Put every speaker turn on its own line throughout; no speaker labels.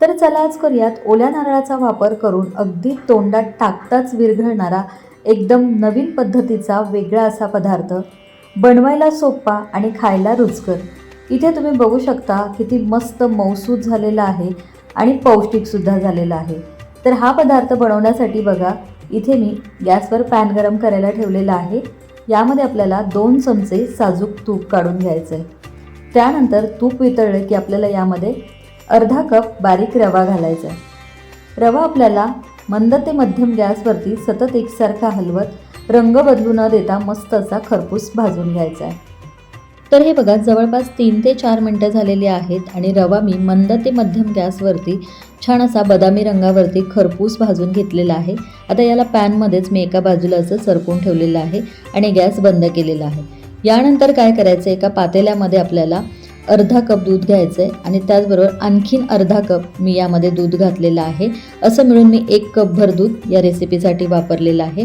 तर चला आज करूयात ओल्या नारळाचा वापर करून अगदी तोंडात टाकताच विरघळणारा एकदम नवीन पद्धतीचा वेगळा असा पदार्थ बनवायला सोपा आणि खायला रुचकर. इथे तुम्ही बघू शकता किती मस्त मौसूद झालेला आहे आणि पौष्टिकसुद्धा झालेला आहे. तर हा पदार्थ बनवण्यासाठी बघा इथे मी गॅसवर पॅन गरम करायला ठेवलेला आहे. यामध्ये आपल्याला दोन चमचे साजूक तूप काढून घ्यायचं आहे त्यानंतर तूप वितळले की आपल्याला यामध्ये अर्धा कप बारीक रवा घालायचा. रवा आपल्याला मंद ते मध्यम गॅसवरती सतत एकसारखा हलवत रंग बदलू न देता मस्त असा खरपूस भाजून घ्यायचा. आहे तर हे बघा जवळपास तीन ते चार मिनटं झालेली आहेत आणि रवा मी मंद ते मध्यम गॅसवरती छान असा बदामी रंगावरती खरपूस भाजून घेतलेला आहे. आता याला पॅनमध्येच मी एका बाजूला असं सरकून ठेवलेलं आहे आणि गॅस बंद केलेला आहे. यानंतर काय करायचं? एका पातेल्यामध्ये आपल्याला अर्धा कप दूध घ्यायचं आहे आणि त्याचबरोबर आणखीन अर्धा कप मी यामध्ये दूध घातलेलं आहे. असं मिळून मी एक कपभर दूध या रेसिपीसाठी वापरलेलं आहे.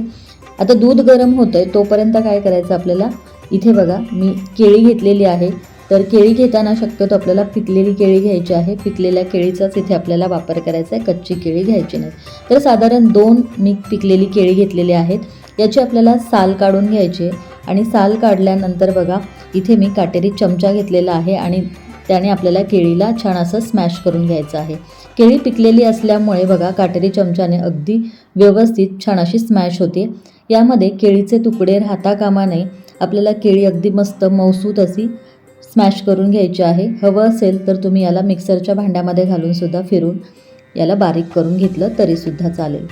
आता दूध गरम होतं आहे तोपर्यंत काय करायचं आपल्याला? इथे बघा मी केळी घेतलेली आहे. तर केळी घेताना शक्यतो आपल्याला पिकलेली केळी घ्यायची आहे. पिकलेल्या केळीचाच इथे आपल्याला वापर करायचा आहे. कच्ची केळी घ्यायची नाही. तर साधारण दोन मी पिकलेली केळी घेतलेली आहेत. याची आपल्याला साल काढून घ्यायची आहे. आणि साल काढल्यानंतर बघा इथे मी काटेरी चमचा घेतलेला आहे आणि त्याने आपल्याला केळीला छान असं स्मॅश करून घ्यायचं आहे. केळी पिकलेली असल्यामुळे बघा काटेरी चमच्याने अगदी व्यवस्थित छान अशी स्मॅश होते. यामध्ये केळीचे तुकडे राहता कामा नये आपल्याला केळी अगदी मस्त मौसूत अशी स्मॅश करून घ्यायची आहे. हवं असेल तर तुम्ही याला मिक्सरच्या भांड्यामध्ये घालून सुद्धा फिरून याला बारीक करून घेतलं तरीसुद्धा चालेल.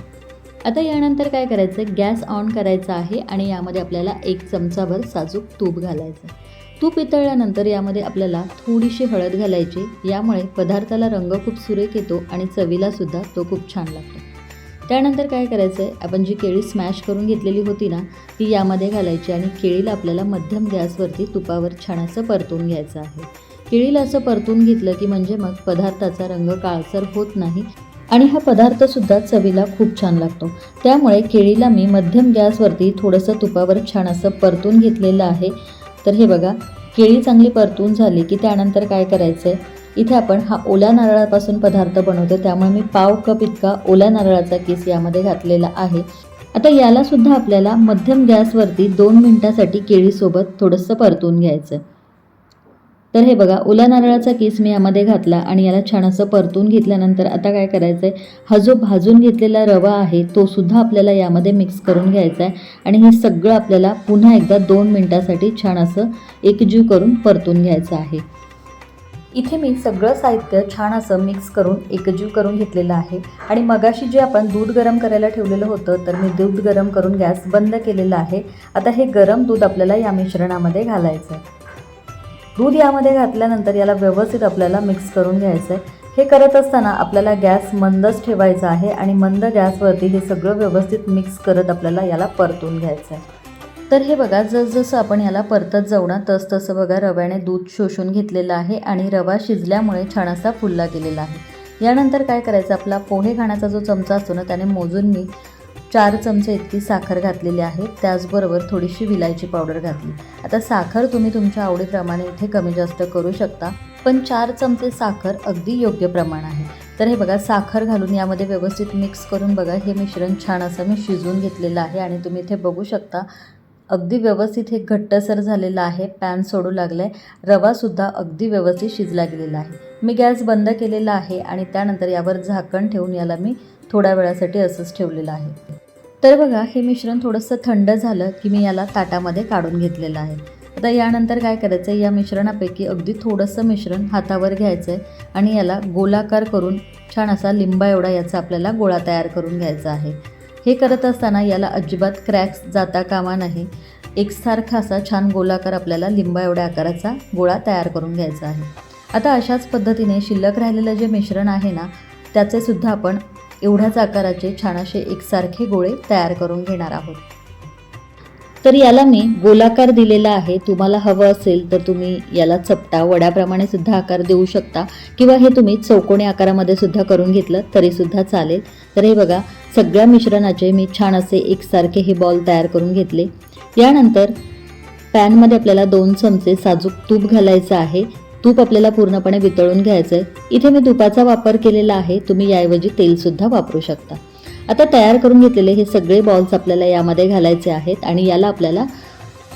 आता यानंतर काय करायचं? गॅस ऑन करायचा आहे आणि यामध्ये आपल्याला एक चमचाभर साजूक तूप घालायचं तूप वितळल्यानंतर यामध्ये आपल्याला थोडीशी हळद घालायची. यामुळे पदार्थाला रंग खूप सुरेख येतो आणि चवीलासुद्धा तो खूप छान लागतो. त्यानंतर काय करायचं आहे आपण जी केळी स्मॅश करून घेतलेली होती ना ती यामध्ये घालायची आणि केळीला आपल्याला मध्यम गॅसवरती तुपावर छान असं परतून घ्यायचं आहे. केळीला असं परतून घेतलं की म्हणजे मग पदार्थाचा रंग काळसर होत नाही. आणि हा पदार्थसुद्धा चवीला खूप छान लागतो. त्यामुळे केळीला मी मध्यम गॅसवरती थोडंसं तुपावर छान असं परतून घेतलेलं आहे. तर हे बघा केळी चांगली परतून झाली की त्यानंतर काय करायचं आहे इथे आपण हा ओल्या नारळापासून पदार्थ बनवतो त्यामुळे मी पाव कप इतका ओल्या नारळाचा केस यामध्ये घातलेला आहे. आता यालासुद्धा आपल्याला मध्यम गॅसवरती दोन मिनटासाठी केळीसोबत थोडंसं परतून घ्यायचं तर हे बघा ओला नारळाचा किस मी यामध्ये घातला आणि याला छान असं परतून घेतल्यानंतर आता काय करायचं आहे हा जो भाजून घेतलेला रवा आहे तो सुद्धा आपल्याला यामध्ये मिक्स करून घ्यायचा आहे आणि हे सगळं आपल्याला पुन्हा एकदा दोन मिनटासाठी छान असं एकजीव करून परतून घ्यायचं आहे. इथे मी सगळं साहित्य छान असं मिक्स करून एकजीव करून घेतलेलं आहे आणि मगाशी जे आपण दूध गरम करायला ठेवलेलं होतं तर मी दूध गरम करून गॅस बंद केलेला आहे. आता हे गरम दूध आपल्याला या मिश्रणामध्ये घालायचं आहे दूध यामध्ये घातल्यानंतर याला व्यवस्थित आपल्याला मिक्स करून घ्यायचं आहे हे करत असताना आपल्याला गॅस मंदच ठेवायचा आहे आणि मंद गॅसवरती हे सगळं व्यवस्थित मिक्स करत आपल्याला याला परतून घ्यायचं आहे तर हे बघा जसजसं आपण याला परतत जाऊ ना तसतसं बघा रव्याने दूध शोषून घेतलेलं आहे आणि रवा शिजल्यामुळे छान असा फुलला गेलेला आहे. यानंतर काय करायचं आपला पोहे खाण्याचा जो चमचा असतो ना त्याने मोजून मी चार चमचे इतकी साखर घातलेली आहे त्याचबरोबर थोडीशी विलायची पावडर घातली. आता साखर तुम्ही तुमच्या आवडीप्रमाणे इथे कमी जास्त करू शकता पण चार चमचे साखर अगदी योग्य प्रमाण आहे. तर हे बघा साखर घालून यामध्ये व्यवस्थित मिक्स करून बघा हे मिश्रण छान असं मी शिजवून घेतलेलं आहे आणि तुम्ही इथे बघू शकता अगदी व्यवस्थित हे घट्टसर झालेलं आहे पॅन सोडू लागलं आहे रवासुद्धा अगदी व्यवस्थित शिजला गेलेला आहे. मी गॅस बंद केलेला आहे आणि त्यानंतर यावर झाकण ठेवून याला मी थोड्या वेळासाठी असंच ठेवलेलं आहे. तर बघा हे मिश्रण थोडंसं थंड झालं की मी याला ताटामध्ये काढून घेतलेलं आहे. आता यानंतर काय करायचं आहे या मिश्रणापैकी अगदी थोडंसं मिश्रण हातावर घ्यायचं आहे आणि याला गोलाकार करून छान असा लिंबा एवढा याचा आपल्याला गोळा तयार करून घ्यायचा आहे. हे करत असताना याला अजिबात क्रॅक्स जाता कामा नाही एकसारखा असा छान गोलाकार आपल्याला लिंबा एवढ्या आकाराचा गोळा तयार करून घ्यायचा आहे. आता अशाच पद्धतीने शिल्लक राहिलेलं जे मिश्रण आहे ना त्याचे सुद्धा आपण एवढ्याच आकाराचे छान असे एकसारखे गोळे तयार करून घेणार आहोत. तर याला मी गोलाकार दिलेला आहे. तुम्हाला हवं असेल तर तुम्ही याला चपटा वड्याप्रमाणे सुद्धा आकार देऊ शकता किंवा हे तुम्ही चौकोनी आकारामध्ये सुद्धा करून घेतलं तरीसुद्धा चालेल. तर हे बघा सगळ्या मिश्रणाचे मी छान असे एकसारखे हे बॉल तयार करून घेतले. यानंतर पॅनमध्ये आपल्याला दोन चमचे साजूक तूप घालायचं आहे. तूप आपल्याला पूर्णपणे वितळून घ्यायचं आहे इथे मी तुपाचा वापर केलेला आहे. तुम्ही याऐवजी तेलसुद्धा वापरू शकता. आता तयार करून घेतलेले हे सगळे बॉल्स आपल्याला यामध्ये घालायचे आहेत आणि याला आपल्याला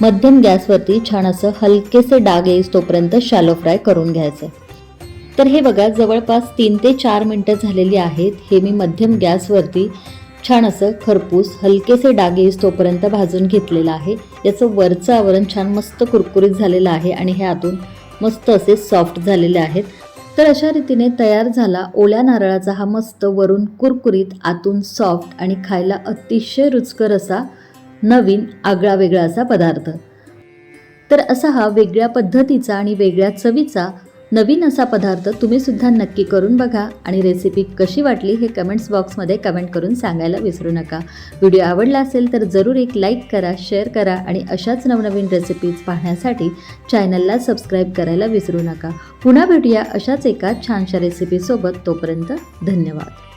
मध्यम गॅसवरती छान असं हलकेसे डाग येईस तोपर्यंत शॅलो फ्राय करून घ्यायचं तर हे बघा जवळपास तीन ते चार मिनटं झालेली आहेत. हे मी मध्यम गॅसवरती छान असं खरपूस हलकेसे डाग येईस तोपर्यंत भाजून घेतलेलं आहे. याचं वरचं आवरण छान मस्त कुरकुरीत झालेलं आहे आणि हे आतून मस्त असे सॉफ्ट झालेले आहेत. तर अशा रीतीने तयार झाला ओल्या नारळाचा हा मस्त वरून कुरकुरीत आतून सॉफ्ट आणि खायला अतिशय रुचकर असा नवीन आगळा वेगळा असा पदार्थ. तर असा हा वेगळ्या पद्धतीचा आणि वेगळ्या चवीचा नवीन असा पदार्थ तुम्ही सुद्धा नक्की करून बघा आणि रेसिपी कशी वाटली हे कमेंट्स बॉक्समध्ये कमेंट करून सांगायला विसरू नका. व्हिडिओ आवडला असेल तर जरूर एक लाईक करा शेअर करा आणि अशाच नवनवीन रेसिपीज पाहण्यासाठी चॅनलला सबस्क्राईब करायला विसरू नका. पुन्हा भेटूया अशाच एका छानशा रेसिपीसोबत तोपर्यंत धन्यवाद.